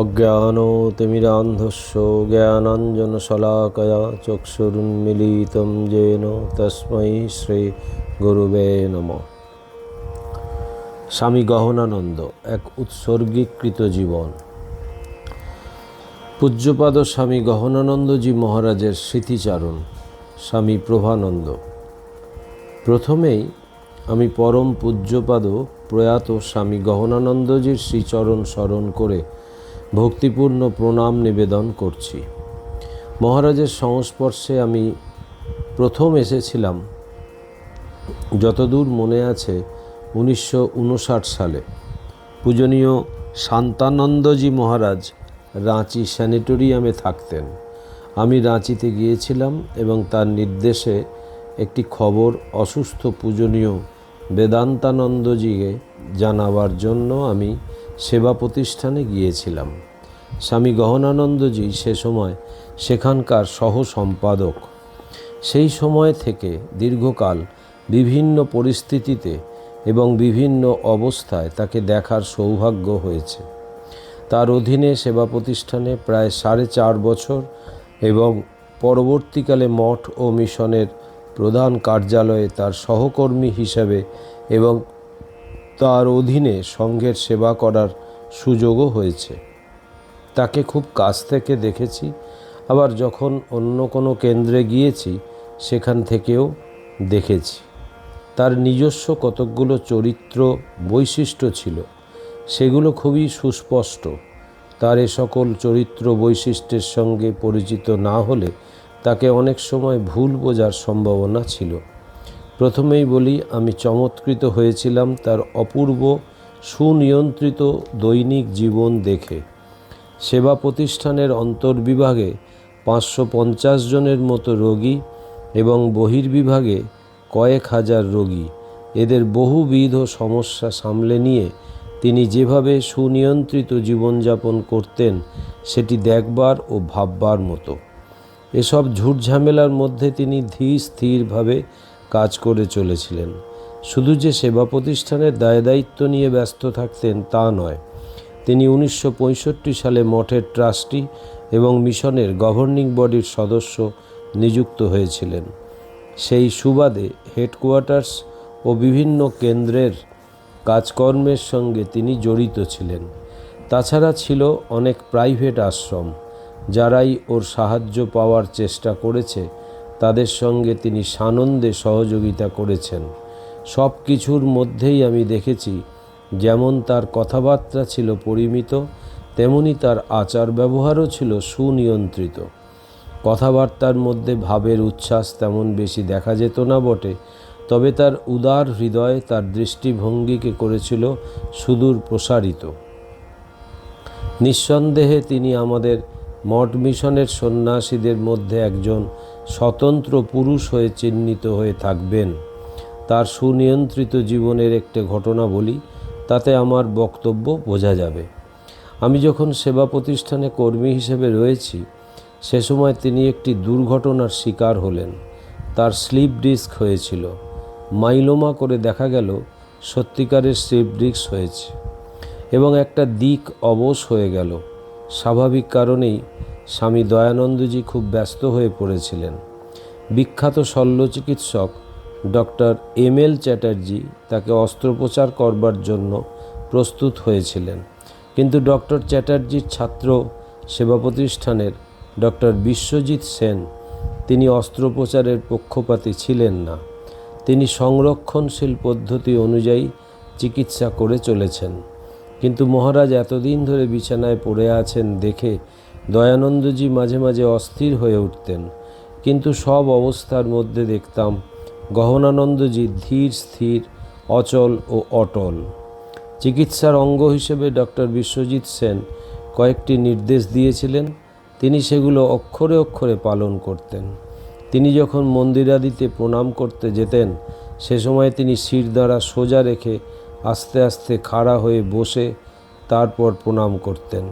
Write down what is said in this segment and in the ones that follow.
অজ্ঞানোতিমিরান্ধস্য জ্ঞানাঞ্জনশলাকয়া চক্ষুরুন্মিলিতম যেন তস্মৈ শ্রী গুরুবে নম। স্বামী গহনানন্দ, এক উৎসর্গীকৃত জীবন। পূজ্যপাদ স্বামী গহনানন্দজি মহারাজের স্মৃতিচারণ, স্বামী প্রভানন্দ। প্রথমেই আমি পরম পূজ্যপাদ প্রয়াত স্বামী গহনানন্দজির শ্রীচরণ স্মরণ করে ভক্তিপূর্ণ প্রণাম নিবেদন করছি। মহারাজের সংস্পর্শে আমি প্রথম এসেছিলাম যতদূর মনে আছে উনিশশো উনষাট সালে। পূজনীয় শান্তানন্দজি মহারাজ রাঁচি স্যানিটোরিয়ামে থাকতেন। আমি রাঁচিতে গিয়েছিলাম এবং তার নির্দেশে একটি খবর অসুস্থ পূজনীয় বেদান্তানন্দজিকে জানাবার জন্য আমি সেবা প্রতিষ্ঠানে গিয়েছিলাম। স্বামী গহনানন্দজি সে সময় সেখানকার সহ সম্পাদক সেই সময় থেকে দীর্ঘকাল বিভিন্ন পরিস্থিতিতে এবং বিভিন্ন অবস্থায় তাকে দেখার সৌভাগ্য হয়েছে। তার অধীনে সেবা প্রতিষ্ঠানে প্রায় সাড়ে চার বছর এবং পরবর্তীকালে মঠ ও মিশনের প্রধান কার্যালয়ে তার সহকর্মী হিসেবে এবং তার অধীনে সংঘের সেবা করার সুযোগও হয়েছে। তাকে খুব কাছ থেকে দেখেছি, আবার যখন অন্য কোনো কেন্দ্রে গিয়েছি, সেখান থেকেও দেখেছি। তার নিজস্ব কতকগুলো চরিত্র বৈশিষ্ট্য ছিল, সেগুলো খুবই সুস্পষ্ট। তার এ সকল চরিত্র বৈশিষ্ট্যের সঙ্গে পরিচিত না হলে তাকে অনেক সময় ভুল বোঝার সম্ভাবনা ছিল। প্রথমেই বলি, আমি চমৎকৃত হয়েছিলাম তার অপূর্ব সুনিয়ন্ত্রিত দৈনিক জীবন দেখে। সেবা প্রতিষ্ঠানের অন্তর্বিভাগে পাঁচশো পঞ্চাশ জনের মতো রোগী এবং বহির্বিভাগে কয়েক হাজার রোগী। এদের বহুবিধ সমস্যা সামলে নিয়ে তিনি যেভাবে সুনিয়ন্ত্রিত জীবনযাপন করতেন, সেটি দেখবার ও ভাববার মতো। এসব ঝুটঝামেলার মধ্যে তিনি ধীর স্থিরভাবে কাজ করে চলেছিলেন। শুধু যে সেবা প্রতিষ্ঠানের দায় দায়িত্ব নিয়ে ব্যস্ত থাকতেন তা নয়, তিনি উনিশশো পঁয়ষট্টি সালে মঠের ট্রাস্টি এবং মিশনের গভর্নিং বডির সদস্য নিযুক্ত হয়েছিলেন। সেই সুবাদে হেডকোয়ার্টার্স ও বিভিন্ন কেন্দ্রের কাজকর্মের সঙ্গে তিনি জড়িত ছিলেন। তাছাড়া ছিল অনেক প্রাইভেট আশ্রম, যারাই ওর সাহায্য পাওয়ার চেষ্টা করেছে তাদের সঙ্গে তিনি সানন্দে সহযোগিতা করেছেন। সব কিছুর মধ্যেই আমি দেখেছি, যেমন তার কথাবার্তা ছিল পরিমিত, তেমনি তার আচার ব্যবহারও ছিল সুনিয়ন্ত্রিত। কথাবার্তার মধ্যে ভাবের উচ্ছ্বাস তেমন বেশি দেখা যেত না বটে, তবে তার উদার হৃদয় তার দৃষ্টিভঙ্গিকে করেছিল সুদূর প্রসারিত। নিঃসন্দেহে তিনি আমাদের মঠ মিশনের সন্ন্যাসীদের মধ্যে একজন স্বতন্ত্র পুরুষ হয়ে চিহ্নিত হয়ে থাকবেন। তার সুনিয়ন্ত্রিত জীবনের একটি ঘটনা বলি, তাতে আমার বক্তব্য বোঝা যাবে। আমি যখন সেবা প্রতিষ্ঠানে কর্মী হিসেবে রয়েছি, সে সময় তিনি একটি দুর্ঘটনার শিকার হলেন। তার স্লিপ ডিস্ক হয়েছিল। মাইলোমা করে দেখা গেল, সত্যিকারের স্লিপ ডিস্ক হয়েছে। এবং একটা দিক অবশ হয়ে গেল। স্বাভাবিক কারণেই স্বামী দয়ানন্দজি খুব ব্যস্ত হয়ে পড়েছিলেন। বিখ্যাত শল্য চিকিৎসক ডক্টর এম এল চ্যাটার্জি তাকে অস্ত্রোপচার করবার জন্য প্রস্তুত হয়েছিলেন। কিন্তু ডক্টর চ্যাটার্জির ছাত্র সেবা প্রতিষ্ঠানের ডক্টর বিশ্বজিৎ সেন তিনি অস্ত্রোপচারের পক্ষপাতী ছিলেন না। তিনি সংরক্ষণশীল পদ্ধতি অনুযায়ী চিকিৎসা করে চলেছেন। কিন্তু মহারাজ এতদিন ধরে বিছানায় পড়ে আছেন দেখে দয়ানন্দজি মাঝে মাঝে অস্থির হয়ে উঠতেন, কিন্তু সব অবস্থার মধ্যে দেখতাম গহনানন্দজি ধীর, স্থির, অচল ও অটল। চিকিৎসার অঙ্গ হিসেবে ডক্টর বিশ্বজিৎ সেন কয়েকটি নির্দেশ দিয়েছিলেন, তিনি সেগুলো অক্ষরে অক্ষরে পালন করতেন। তিনি যখন মন্দিরাদিতে প্রণাম করতে যেতেন, সে সময় তিনি শির দ্বারা সোজা রেখে আস্তে আস্তে খাড়া হয়ে বসে তারপর প্রণাম করতেন।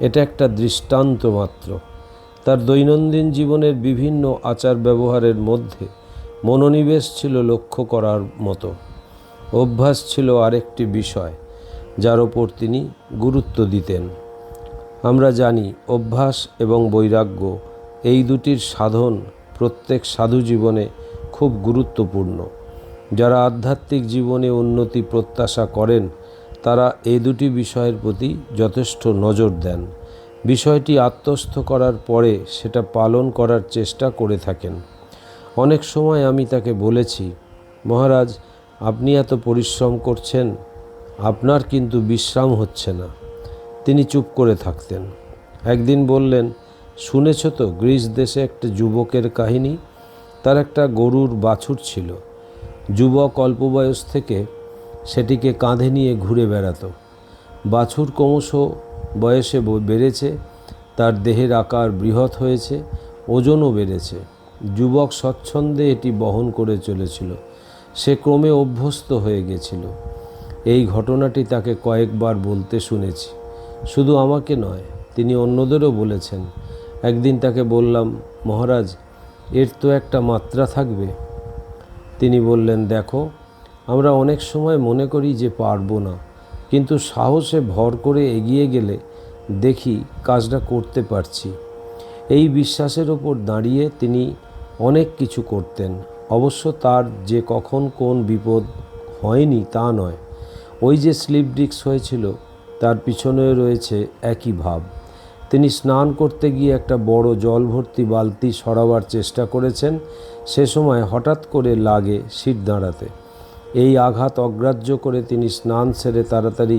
এটা একটা দৃষ্টান্ত মাত্র। তার দৈনন্দিন জীবনের বিভিন্ন আচার ব্যবহারের মধ্যে মনোনিবেশ ছিল লক্ষ্য করার মতো। অভ্যাস ছিল আরেকটি বিষয়, যার ওপর তিনি গুরুত্ব দিতেন। আমরা জানি, অভ্যাস এবং বৈরাগ্য এই দুটির সাধন প্রত্যেক সাধু জীবনে খুব গুরুত্বপূর্ণ। যারা আধ্যাত্মিক জীবনে উন্নতি প্রত্যাশা করেন তারা এই দুটি বিষয়ের প্রতি যথেষ্ট নজর দেন। বিষয়টি আত্মস্থ করার পরে সেটা পালন করার চেষ্টা করে থাকেন। অনেক সময় আমি তাকে বলেছি, মহারাজ, আপনি এত পরিশ্রম করছেন, আপনার কিন্তু বিশ্রাম হচ্ছে না। তিনি চুপ করে থাকতেন। একদিন বললেন, শুনেছ তো, গ্রিস দেশে একটা যুবকের কাহিনী? তার একটা গরুর বাছুর ছিল। যুবক অল্প বয়স থেকে সেটিকে কাঁধে নিয়ে ঘুরে বেড়াতো। বাছুর ক্রমশ বয়সে বেড়েছে, তার দেহের আকার বৃহৎ হয়েছে, ওজনও বেড়েছে। যুবক স্বচ্ছন্দে এটি বহন করে চলেছিল। সে ক্রমে অভ্যস্ত হয়ে গেছিল। এই ঘটনাটি তাকে কয়েকবার বলতে শুনেছি। শুধু আমাকে নয়, তিনি অন্যদেরও বলেছেন। একদিন তাকে বললাম, মহারাজ, এর তো একটা মাত্রা থাকবে। তিনি বললেন, দেখো আমরা অনেক সময় মনে করি যে পারব না, কিন্তু সাহসে ভর করে এগিয়ে গেলে দেখি কাজটা করতে পারছি। এই বিশ্বাসের ওপর দাঁড়িয়ে তিনি অনেক কিছু করতেন। অবশ্য তার যে কখন কোন বিপদ হয়নি তা নয়। ওই যে স্লিপ ডিস্ক হয়েছিল, তার পিছনে রয়েছে একই ভাব। তিনি স্নান করতে গিয়ে একটা বড় জল ভর্তি বালতি সরাবার চেষ্টা করেছেন, সে সময় হঠাৎ করে লাগে সিট দাঁড়াতে। এই আঘাত অগ্রাহ্য করে তিনি স্নান সেরে তাড়াতাড়ি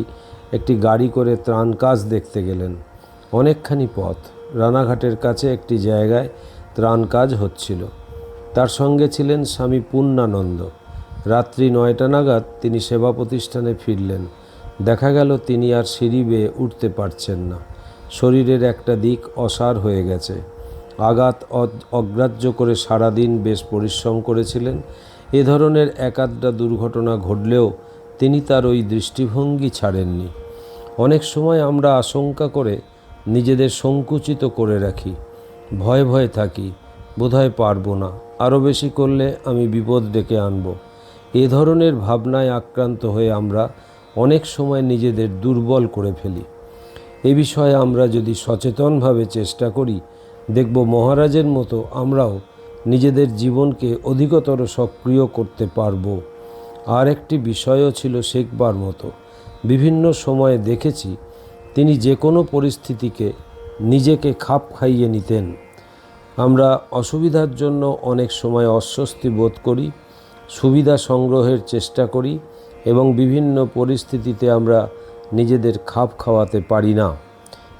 একটি গাড়ি করে ত্রাণ কাজ দেখতে গেলেন। অনেকখানি পথ। রানাঘাটের কাছে একটি জায়গায় ত্রাণ কাজ হচ্ছিল। তার সঙ্গে ছিলেন স্বামী পূর্ণানন্দ। রাত্রি নয়টা নাগাদ তিনি সেবা প্রতিষ্ঠানে ফিরলেন। দেখা গেল তিনি আর সিঁড়ি বেয়ে উঠতে পারছেন না। শরীরের একটা দিক অসার হয়ে গেছে। আঘাত অগ্রাহ্য করে সারাদিন বেশ পরিশ্রম করেছিলেন। এ ধরনের একাধটা দুর্ঘটনা ঘটলেও তিনি তার ওই দৃষ্টিভঙ্গি ছাড়েননি। অনেক সময় আমরা আশঙ্কা করে নিজেদের সংকুচিত করে রাখি, ভয়ে ভয়ে থাকি, বোধহয় পারব না, আরও বেশি করলে আমি বিপদ ডেকে আনব। এ ধরনের ভাবনায় আক্রান্ত হয়ে আমরা অনেক সময় নিজেদের দুর্বল করে ফেলি। এ বিষয়ে আমরা যদি সচেতনভাবে চেষ্টা করি, দেখব মহারাজের মতো আমরাও নিজেদের জীবনকে অধিকতর সক্রিয় করতে পারব। আর একটি বিষয়ও ছিল শেখবার মতো। বিভিন্ন সময়ে দেখেছি তিনি যে কোনো পরিস্থিতিকে নিজেকে খাপ খাইয়ে নিতেন। আমরা অসুবিধার জন্য অনেক সময় অস্বস্তি বোধ করি, সুবিধা সংগ্রহের চেষ্টা করি এবং বিভিন্ন পরিস্থিতিতে আমরা নিজেদের খাপ খাওয়াতে পারি না।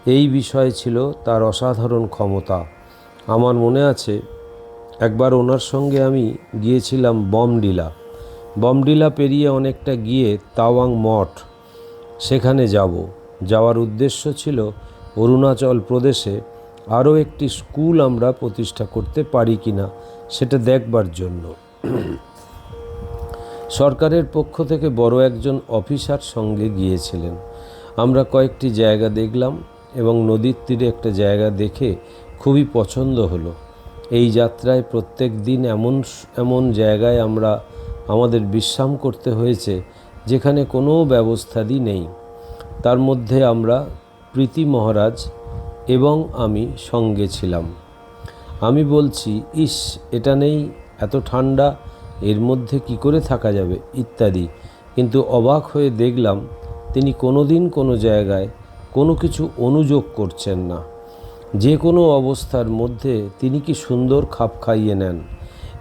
এই বিষয়ে ছিল তার অসাধারণ ক্ষমতা। আমার মনে আছে একবার ওনার সঙ্গে আমি গিয়েছিলাম বমডিলা। বমডিলা পেরিয়ে অনেকটা গিয়ে তাওয়াং মঠ, সেখানে যাব। যাওয়ার উদ্দেশ্য ছিল অরুণাচল প্রদেশে আরও একটি স্কুল আমরা প্রতিষ্ঠা করতে পারি কিনা, সেটা দেখবার জন্য। সরকারের পক্ষ থেকে বড় একজন অফিসার সঙ্গে গিয়েছিলেন। আমরা কয়েকটি জায়গা দেখলাম এবং নদীর তীরে একটা জায়গা দেখে খুবই পছন্দ হলো। এই যাত্রায় প্রত্যেক দিন এমন এমন জায়গায় আমরা, আমাদের বিশ্রাম করতে হয়েছে, যেখানে কোনো ব্যবস্থাদি নেই। তার মধ্যে আমরা প্রীতি মহারাজ এবং আমি সঙ্গে ছিলাম। আমি বলছি, ইস, এটা নেই, এত ঠান্ডা, এর মধ্যে কি করে থাকা যাবে? ইত্যাদি। কিন্তু অবাক হয়ে দেখলাম, তিনি কোনো দিন কোনো জায়গায় কোনো কিছু অনুযোগ করছেন না। যে কোনো অবস্থার মধ্যে তিনি কি সুন্দর খাপ খাইয়ে নেন,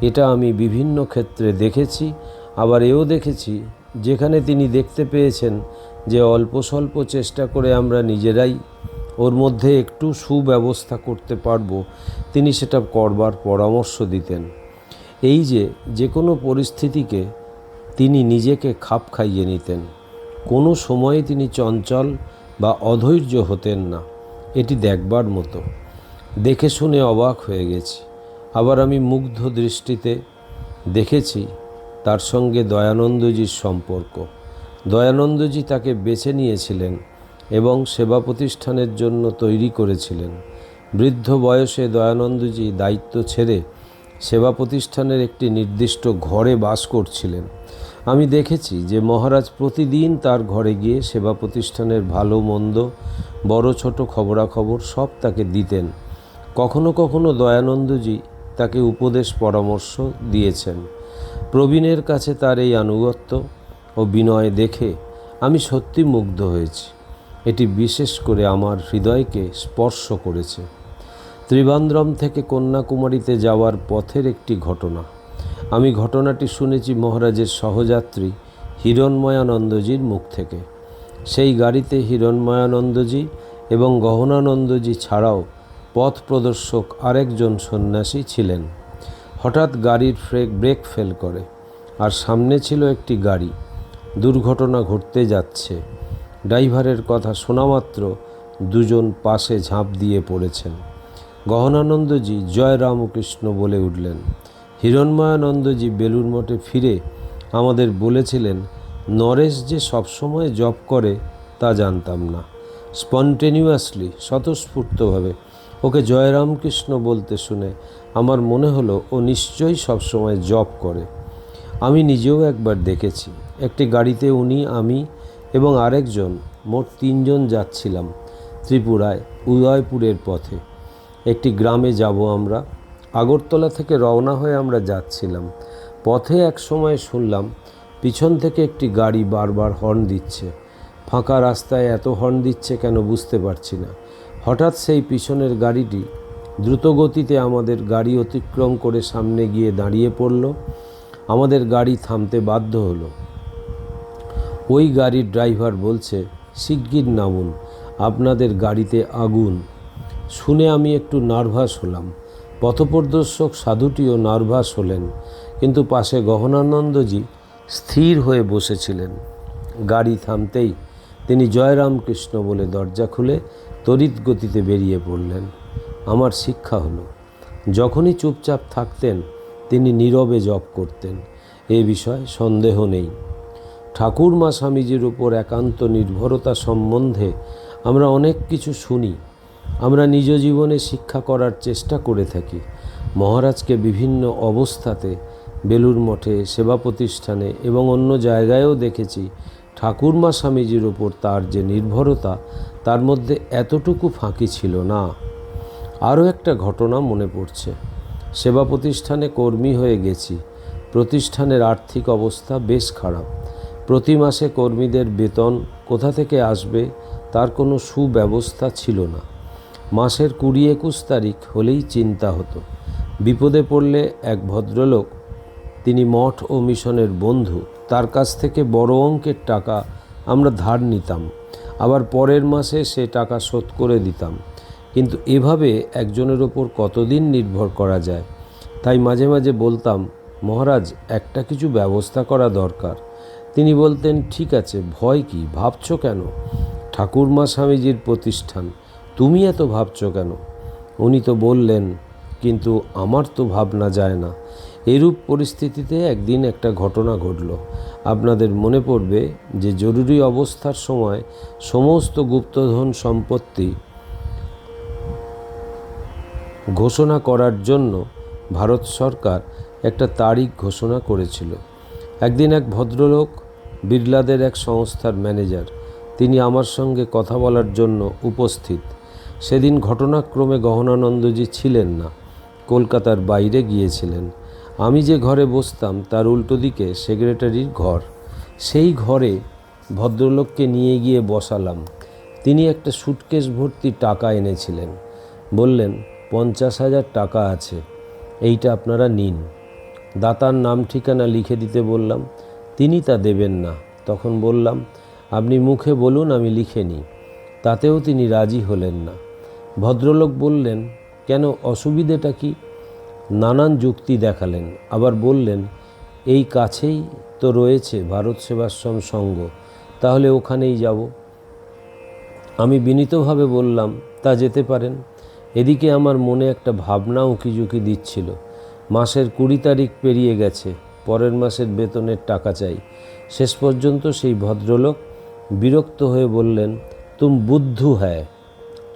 এটা আমি বিভিন্ন ক্ষেত্রে দেখেছি, আবার এও দেখেছি, যেখানে তিনি দেখতে পেয়েছেন যে অল্প স্বল্প চেষ্টা করে আমরা নিজেরাই ওর মধ্যে একটু সুব্যবস্থা করতে পারব, তিনি সেটা করবার পরামর্শ দিতেন। এই যে যে কোনো পরিস্থিতিকে তিনি নিজেকে খাপ খাইয়ে নিতেন, কোনো সময়ে তিনি চঞ্চল বা অধৈর্য হতেন না। এটি দেখবার মতো। দেখে শুনে অবাক হয়ে গেছি। আবার আমি মুগ্ধ দৃষ্টিতে দেখেছি তার সঙ্গে দয়ানন্দজির সম্পর্ক। দয়ানন্দজি তাকে বেছে নিয়েছিলেন এবং সেবা প্রতিষ্ঠানের জন্য তৈরি করেছিলেন। বৃদ্ধ বয়সে দয়ানন্দজি দায়িত্ব ছেড়ে সেবা প্রতিষ্ঠানের একটি নির্দিষ্ট ঘরে বাস করছিলেন। আমি দেখেছি যে মহারাজ প্রতিদিন তার ঘরে গিয়ে সেবা প্রতিষ্ঠানের ভালো, মন্দ, বড়, ছোট খবরাখবর সব তাকে দিতেন। কখনো কখনো দয়ানন্দজি তাকে উপদেশ, পরামর্শ দিয়েছেন। প্রবীণের কাছে তার এই আনুগত্য ও বিনয় দেখে আমি সত্যি মুগ্ধ হয়েছি। এটি বিশেষ করে আমার হৃদয়কে স্পর্শ করেছে। ত্রিবান্দ্রম থেকে কন্যাকুমারীতে যাওয়ার পথের একটি ঘটনা। আমি ঘটনাটি শুনেছি মহারাজের সহযাত্রী হিরণময়ানন্দজির মুখ থেকে। সেই গাড়িতে হিরণময়ানন্দজি এবং গহনানন্দজি ছাড়াও পথ প্রদর্শক আরেকজন সন্ন্যাসী ছিলেন। হঠাৎ গাড়ির ফ্রেক ব্রেক ফেল করে আর সামনে ছিল একটি গাড়ি। দুর্ঘটনা ঘটতে যাচ্ছে। ড্রাইভারের কথা শোনামাত্র দুজন পাশে ঝাঁপ দিয়ে পড়েছেন। গহনানন্দজি জয় রামকৃষ্ণ বলে উঠলেন। হিরণময়ানন্দজি বেলুর মঠে ফিরে আমাদের বলেছিলেন, নরেশ যে সবসময় জব করে, তা জানতাম না। স্পন্টেনিয়াসলি স্বতঃস্ফূর্তভাবে। ওকে জয়রামকৃষ্ণ বলতে শুনে আমার মনে হলো, ও নিশ্চয়ই সবসময় জব করে। আমি নিজেও একবার দেখেছি। একটি গাড়িতে উনি, আমি এবং আরেকজন, মোট তিনজন যাচ্ছিলাম ত্রিপুরায়, উদয়পুরের পথে। একটি গ্রামে যাব আমরা। আগরতলা থেকে রওনা হয়ে আমরা যাচ্ছিলাম। পথে এক সময় শুনলাম, পিছন থেকে একটি গাড়ি বারবার হর্ন দিচ্ছে। ফাঁকা রাস্তায় এত হর্ন দিচ্ছে কেন বুঝতে পারছি না। হঠাৎ সেই পিছনের গাড়িটি দ্রুতগতিতে আমাদের গাড়ি অতিক্রম করে সামনে গিয়ে দাঁড়িয়ে পড়ল। আমাদের গাড়ি থামতে বাধ্য হলো। ওই গাড়ির ড্রাইভার বলছে, শিগগির নামুন, আপনাদের গাড়িতে আগুন। শুনে আমি একটু নার্ভাস হলাম। পথপ্রদর্শক সাধুটিও নার্ভাস হলেন, কিন্তু পাশে গহনানন্দজি স্থির হয়ে বসেছিলেন। গাড়ি থামতেই তিনি জয়রামকৃষ্ণ বলে দরজা খুলে তড়িৎ গতিতে বেরিয়ে পড়লেন। আমার শিক্ষা হলো, যখনই চুপচাপ থাকতেন, তিনি নীরবে জপ করতেন। এ বিষয়ে সন্দেহ নেই। ঠাকুরমা স্বামীজির উপর একান্ত নির্ভরতা সম্বন্ধে আমরা অনেক কিছু শুনি আমরা নিজ জীবনে শিক্ষা করার চেষ্টা করে থাকি। মহারাজকে বিভিন্ন অবস্থাতে বেলুর মঠে, সেবা প্রতিষ্ঠানে এবং অন্য জায়গায়ও দেখেছি ঠাকুরমা স্বামীজির ওপর তার যে নির্ভরতা, তার মধ্যে এতটুকু ফাঁকি ছিল না। আরও একটা ঘটনা মনে পড়ছে। সেবা প্রতিষ্ঠানে কর্মী হয়ে গেছি। প্রতিষ্ঠানের আর্থিক অবস্থা বেশ খারাপ। প্রতি মাসে কর্মীদের বেতন কোথা থেকে আসবে, তার কোনো সুব্যবস্থা ছিল না। মাসের কুড়ি একুশ তারিখ হলেই চিন্তা হতো। বিপদে পড়লে এক ভদ্রলোক, তিনি মঠ ও মিশনের বন্ধু, তার কাছ থেকে বড় অঙ্কের টাকা আমরা ধার নিতাম, আবার পরের মাসে সে টাকা শোধ করে দিতাম। কিন্তু এভাবে একজনের ওপর কতদিন নির্ভর করা যায়? তাই মাঝে মাঝে বলতাম, মহারাজ, একটা কিছু ব্যবস্থা করা দরকার। তিনি বলতেন, ঠিক আছে, ভয় কি, ভাবছ কেন? ঠাকুরমা স্বামীজির প্রতিষ্ঠান। তুমি এত ভাবছ কেন? উনি তো বললেন, কিন্তু আমার তো ভাবনা যায় না। এরূপ পরিস্থিতিতে একদিন একটা ঘটনা ঘটল। আপনাদের মনে পড়বে যে জরুরি অবস্থার সময় সমস্ত গুপ্তধন সম্পত্তি ঘোষণা করার জন্য ভারত সরকার একটা তারিখ ঘোষণা করেছিল। একদিন এক ভদ্রলোক, বিড়লাদের এক সংস্থার ম্যানেজার, তিনি আমার সঙ্গে কথা বলার জন্য উপস্থিত। সেদিন ঘটনাক্রমে গহনানন্দজি ছিলেন না, কলকাতার বাইরে গিয়েছিলেন। আমি যে ঘরে বসতাম, তার উল্টো দিকে সেক্রেটারির ঘর। সেই ঘরে ভদ্রলোককে নিয়ে গিয়ে বসালাম। তিনি একটা সুটকেস ভর্তি টাকা এনেছিলেন। বললেন, পঞ্চাশ হাজার টাকা আছে, এইটা আপনারা নিন। দাতার নাম ঠিকানা লিখে দিতে বললাম, তিনি তা দেবেন না। তখন বললাম, আপনি মুখে বলুন, আমি লিখে নিই। তাতেও তিনি রাজি হলেন না। ভদ্রলোক বললেন, কেন অসুবিধেটা কি? নানান যুক্তি দেখালেন। আবার বললেন, এই কাছেই তো রয়েছে ভারত সেবাশ্রম সংঘ তাহলে ওখানেই যাব। আমি বিনীতভাবে বললাম, তা যেতে পারেন। এদিকে আমার মনে একটা ভাবনা উকিঝুঁকি দিচ্ছিল। মাসের কুড়ি তারিখ পেরিয়ে গেছে, পরের মাসের বেতনের টাকা চাই। শেষ পর্যন্ত সেই ভদ্রলোক বিরক্ত হয়ে বললেন, তুম বুদ্ধু হ্যায়।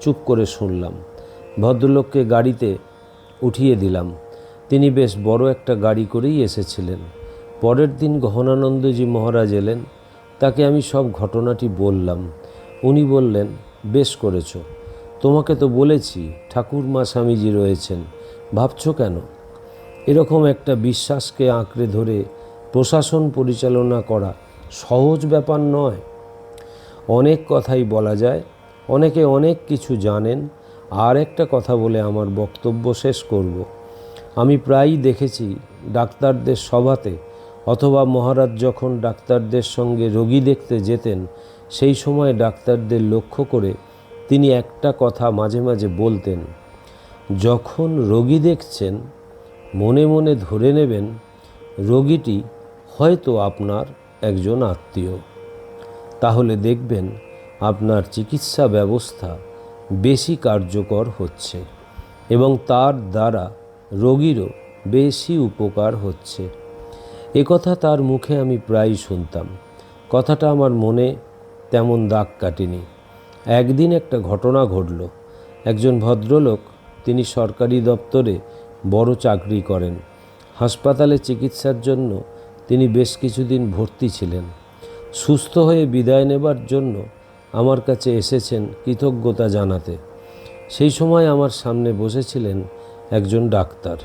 চুপ করে শুনলাম। ভদ্রলোককে গাড়িতে উঠিয়ে দিলাম। তিনি বেশ বড় একটা গাড়ি করেই এসেছিলেন। পরের দিন গহনানন্দজি মহারাজ এলেন। তাকে আমি সব ঘটনাটি বললাম। উনি বললেন, বেশ করেছ। তোমাকে তো বলেছি, ঠাকুরমা স্বামীজি রয়েছেন। ভাবছ কেন? এরকম একটা বিশ্বাসকে আঁকড়ে ধরে প্রশাসন পরিচালনা করা সহজ ব্যাপার নয়। অনেক কথাই বলা যায় অনেকে অনেক কিছু জানেন। আর একটা কথা বলে আমার বক্তব্য শেষ করব। আমি প্রায়ই দেখেছি ডাক্তারদের সভাতে অথবা মহারাজ যখন ডাক্তারদের সঙ্গে রোগী দেখতে যেতেন, সেই সময় ডাক্তারদের লক্ষ্য করে তিনি একটা কথা মাঝে মাঝে বলতেন, যখন রোগী দেখছেন, মনে মনে ধরে নেবেন রোগীটি হয়তো আপনার একজন আত্মীয়। তাহলে দেখবেন আপনার চিকিৎসা ব্যবস্থা বেশি কার্যকর হচ্ছে এবং তার দ্বারা রোগীরও বেশি উপকার হচ্ছে। একথা তার মুখে আমি প্রায়ই শুনতাম। কথাটা আমার মনে তেমন দাগ কাটেনি। একদিন একটা ঘটনা ঘটল। একজন ভদ্রলোক, তিনি সরকারি দপ্তরে বড় চাকরি করেন। হাসপাতালে চিকিৎসার জন্য তিনি বেশ কিছুদিন ভর্তি ছিলেন। সুস্থ হয়ে বিদায় নেবার জন্য আমার কাছে এসেছেন কৃতজ্ঞতা জানাতে। সেই সময় আমার সামনে বসেছিলেন একজন ডাক্তার।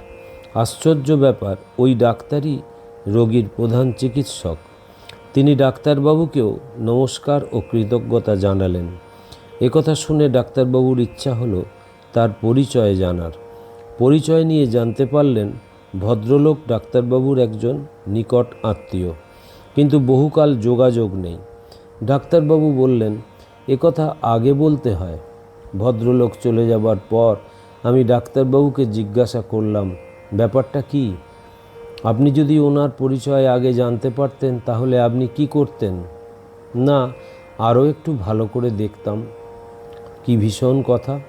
আশ্চর্য ব্যাপার, ওই ডাক্তারই রোগীর প্রধান চিকিৎসক। তিনি ডাক্তারবাবুকেও নমস্কার ও কৃতজ্ঞতা জানালেন। একথা শুনে ডাক্তারবাবুর ইচ্ছা হলো তার পরিচয় জানার। পরিচয় নিয়ে জানতে পারলেন ভদ্রলোক ডাক্তারবাবুর একজন নিকট আত্মীয়। কিন্তু বহুকাল যোগাযোগ নেই। ডাক্তারবাবু বললেন একথা আগে বলতে হয়। ভদ্রলোক চলে যাবার পর আমি ডাক্তারবাবুকে জিজ্ঞাসা করলাম, ব্যাপারটা কি? আপনি যদি ওনার পরিচয় আগে জানতে পারতেন, তাহলে আপনি কি করতেন? না, আরও একটু ভালো করে দেখতাম। কি ভীষণ কথা?